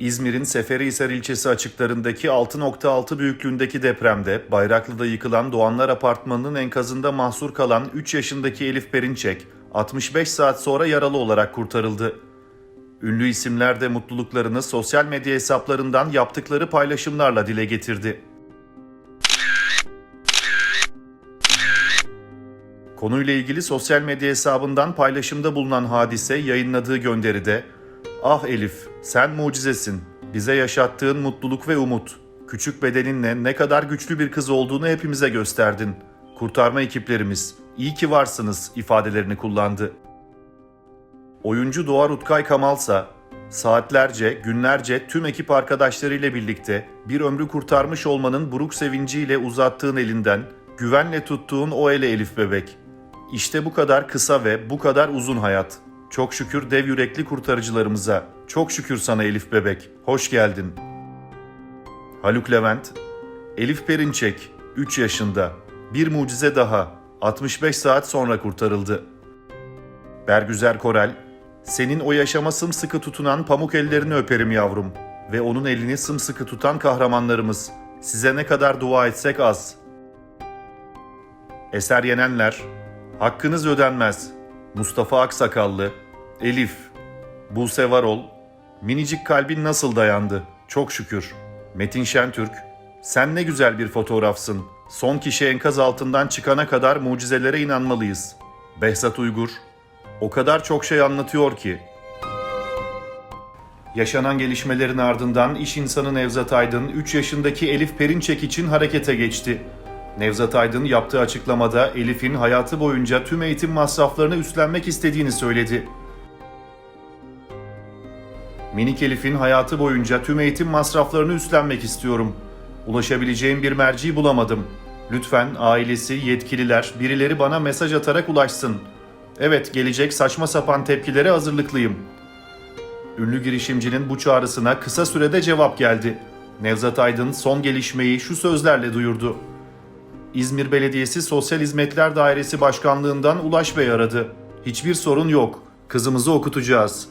İzmir'in Seferihisar ilçesi açıklarındaki 6.6 büyüklüğündeki depremde Bayraklı'da yıkılan Doğanlar Apartmanı'nın enkazında mahsur kalan 3 yaşındaki Elif Perinçek 65 saat sonra yaralı olarak kurtarıldı. Ünlü isimler de mutluluklarını sosyal medya hesaplarından yaptıkları paylaşımlarla dile getirdi. Konuyla ilgili sosyal medya hesabından paylaşımda bulunan hadise yayınladığı gönderide Ah Elif, sen mucizesin. Bize yaşattığın mutluluk ve umut. Küçük bedeninle ne kadar güçlü bir kız olduğunu hepimize gösterdin. Kurtarma ekiplerimiz, iyi ki varsınız ifadelerini kullandı. Oyuncu Doğa Rutkay Kamalsa, saatlerce, günlerce tüm ekip arkadaşlarıyla birlikte bir ömrü kurtarmış olmanın buruk sevinciyle uzattığın elinden, güvenle tuttuğun o ele Elif bebek. İşte bu kadar kısa ve bu kadar uzun hayat. Çok şükür dev yürekli kurtarıcılarımıza. Çok şükür sana Elif bebek. Hoş geldin. Haluk Levent, Elif Perinçek, 3 yaşında. Bir mucize daha. 65 saat sonra kurtarıldı. Bergüzer Korel, senin o yaşama sımsıkı tutunan pamuk ellerini öperim yavrum. Ve onun elini sımsıkı tutan kahramanlarımız. Size ne kadar dua etsek az. Eser Yenenler, Hakkınız ödenmez. Mustafa Aksakallı, Elif, Buse Varol, Minicik kalbin nasıl dayandı? Çok şükür. Metin Şentürk, sen ne güzel bir fotoğrafsın. Son kişi enkaz altından çıkana kadar mucizelere inanmalıyız. Behzat Uygur, o kadar çok şey anlatıyor ki. Yaşanan gelişmelerin ardından iş insanı Nevzat Aydın 3 yaşındaki Elif Perinçek için harekete geçti. Nevzat Aydın yaptığı açıklamada Elif'in hayatı boyunca tüm eğitim masraflarını üstlenmek istediğini söyledi. Minik Elif'in hayatı boyunca tüm eğitim masraflarını üstlenmek istiyorum. Ulaşabileceğim bir merci bulamadım. Lütfen ailesi, yetkililer, birileri bana mesaj atarak ulaşsın. Evet, gelecek saçma sapan tepkilere hazırlıklıyım. Ünlü girişimcinin bu çağrısına kısa sürede cevap geldi. Nevzat Aydın son gelişmeyi şu sözlerle duyurdu. İzmir Belediyesi Sosyal Hizmetler Dairesi Başkanlığından Ulaş Bey aradı. Hiçbir sorun yok. Kızımızı okutacağız.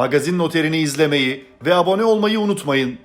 Magazin noterini izlemeyi ve abone olmayı unutmayın.